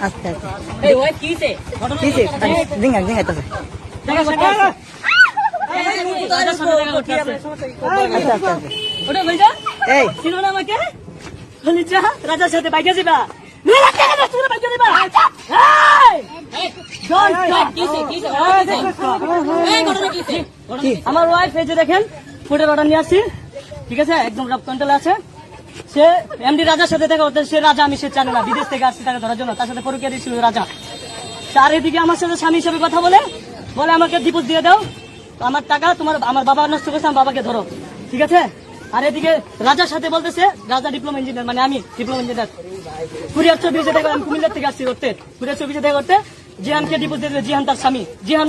আচ্ছা আচ্ছা। তো রাজার সাথে বাইকে যাবা। আমার ওয়াইফ এই যে দেখেন ফুডের অর্ডার নিয়ে আসছি। ঠিক আছে? একদম রব কন্ট্রোল আছে। সে এমডি রাজার সাথে সে রাজা, আমি সে না। বিদেশ থেকে আসছে তাকে ধরার জন্য। তার সাথে পরকিয়া দিয়েছিল রাজা। তার এদিকে আমার সাথে স্বামী হিসেবে কথা বলে বলে, আমাকে দিয়ে দাও। আমার টাকা তোমার, আমার বাবা নষ্ট করেছে, আমার বাবাকে ধরো। ঠিক আছে? আর এদিকে রাজার সাথে বলতেছে, রাজা ডিপ্লোমা ইঞ্জিনিয়ার মানে আমি ডিপ্লোমা ইঞ্জিনিয়ার কুড়িয়ার চব্বিশে আমি কুমিল্লার থেকে আসছি করতে কুড়িয়ার চব্বিশে দেখা করতে জিহানকে দিয়ে দেবে জিহান তার স্বামী।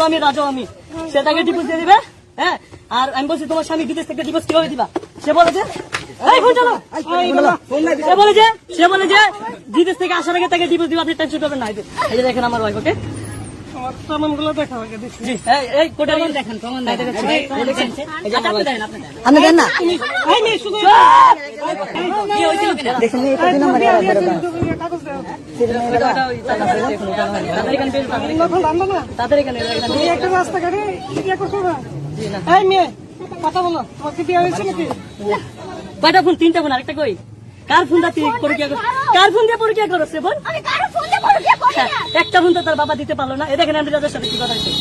আমি, রাজাও আমি। সে তাকে ডিপোজ দিয়ে দিবে হ্যাঁ? আর আমি বলছি, তোমার স্বামী বিদেশ থেকে ডিপোজ কীভাবে দিবা? সে বলে যে এই ফোন চালো। সে বলে যে সে বলে যে বিদেশ থেকে আসার আগে তাকে ডিপোজ দিবা আপনি টেনশন করবেন না। এই যে- দেখেন আমার ওয়াইফ ওকে আপনি দেন না? তাদের এখানে একটা রাস্তাঘাটে কথা বলো তোমাকে বিয়ে হয়েছে নাকি? কয়টা ফোন তিনটা ফোন আরেকটা কই? কার ফোন দা তুই পরীক্ষা কর কার ফোন দিয়ে পরীক্ষা করছে বল আমি কারও ফোন দিয়ে পরকিয়া করি হ্যাঁ, না একটা ফোন তো তার বাবা দিতে পারল না। এ দেখেন আন্টি রাজার সাথে কি কথা হয়েছে।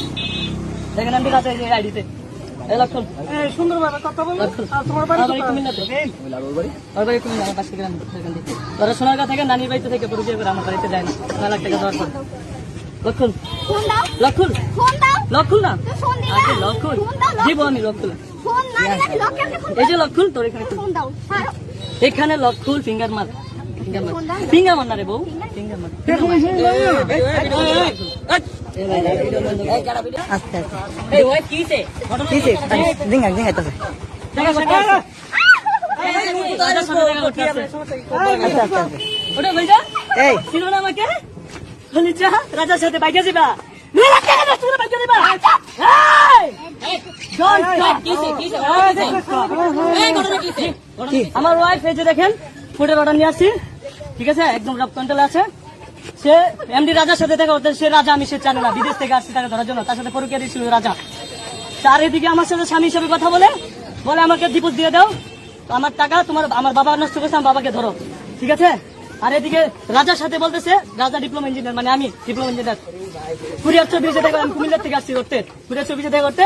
দেখেন আন্টি রাজা এই আইডিতে। এই লক্ষণ এই সুন্দরভাবে কথা বলো। আর তোমার বাড়ি আমার বাড়ি কুমিল্লাতে। আমার বাড়ি কুমিল্লা আমার পাশে গ্রাম। সেখান থেকে ওরা সোনারগাঁ থেকে নানির বাড়িতে থেকে পরিচয় করে আমার বাড়িতে যায় না। লাখ টাকা লক্ষণ ফোন দাও। লক্ষণ ফোন দাও। লক্ষণ না? তো আচ্ছা লক্ষণ ফোন দাও দিব আমি লক্ষণ লক এই যে লক্ষণ তোর এখানে ফোন দাও এখানে ফিঙ্গার মার ফিঙ্গার মার ফিঙ্গার মার না রে বউ ফিঙ্গার মার আচ্ছা আচ্ছা এই ওই কিসে কিসে জিঙ্গা জিঙ্গা তো দেখা করতে আছে রাজার সাথে আচ্ছা আচ্ছা আচ্ছা বাইকে যাবা বাইকে যাবা আমার ওয়াইফ এই যে দেখেন ফুডের অর্ডার নিয়ে আসছি ঠিক আছে? একদম রব কন্ট্রোল আছে। সে এমডি রাজার সাথে দেখা করতে সে রাজা আমি সে জানে না। বিদেশ থেকে আসছে তাকে ধরার জন্য। তার সাথে পরকিয়া দিয়েছিল রাজা। তার এদিকে আমার সাথে স্বামী হিসেবে কথা বলে বলে আমাকে ডিপোজ দিয়ে দাও। তো আমার টাকা তোমার আমার বাবা নষ্ট করেছে আমার বাবাকে ধরো। ঠিক আছে? আর এদিকে রাজার সাথে বলতেছে রাজা ডিপ্লোমা ইঞ্জিনিয়ার মানে আমি ডিপ্লোমা ইঞ্জিনিয়ার কুড়িয়ার চব্বিশে দেখা আমি কুমিল্লার থেকে আসছি করতে। কুড়িয়ার চব্বিশে দেখা করতে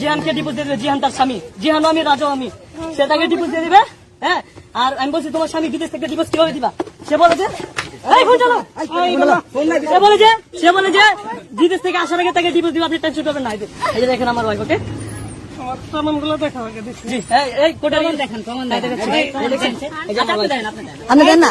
জিহানকে ডিপোজ দিয়ে দেবে জিহান তার স্বামী। জিহানও আমি রাজাও আমি। সে তাকে ডিপোজ দিয়ে দিবে হ্যাঁ? আর আমি বলছি তোমার স্বামী বিদেশ থেকে ডিপোজ কীভাবে দিবা? সে বলে যে এই ফোন চালো সে বলে যে সে বলে যে বিদেশ থেকে আসার আগে তাকে ডিপোজ দিবা আপনি টেনশন করবেন না। এই এই যে দেখেন আমার ওয়াইফ ওকে আপনি দেন না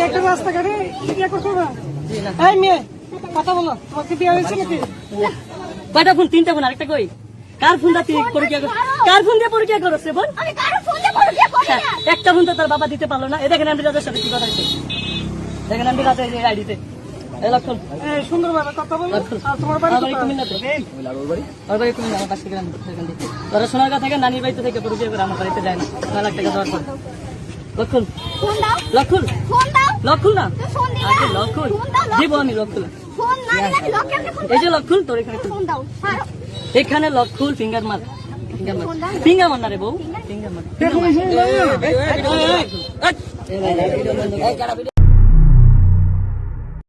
একটা ইয়ে কথা বলো তোমাকে বিয়ে হয়েছে নাকি কয়টা ফোন তিনটা ফোন আরেকটা কই কার ফোন দা তুই পরীক্ষা কর কার ফোন দিয়ে পরীক্ষা করছে বল আমি হ্যাঁ, একটা ফোন তো তার বাবা দিতে পারল না। এ দেখেন আন্টি রাজার সাথে কি কথা হয়েছে। দেখেন আন্টি রাজা এই আইডিতে এই থেকে। নানির বাড়িতে থেকে করে আমার বাড়িতে যায় না। নয় লাখ টাকা দেওয়ার পর লক্ষণ লক্ষণ লক্ষণ না? লক্ষণ দিব আমি লক্ষণ আমি যে লক্ষণ তোর এখানে ফোন দাও ছাড়ো। এখানে লক্ষণ ফিঙ্গার মার। ফিঙ্গার মার না রে বউ ফিঙ্গা মার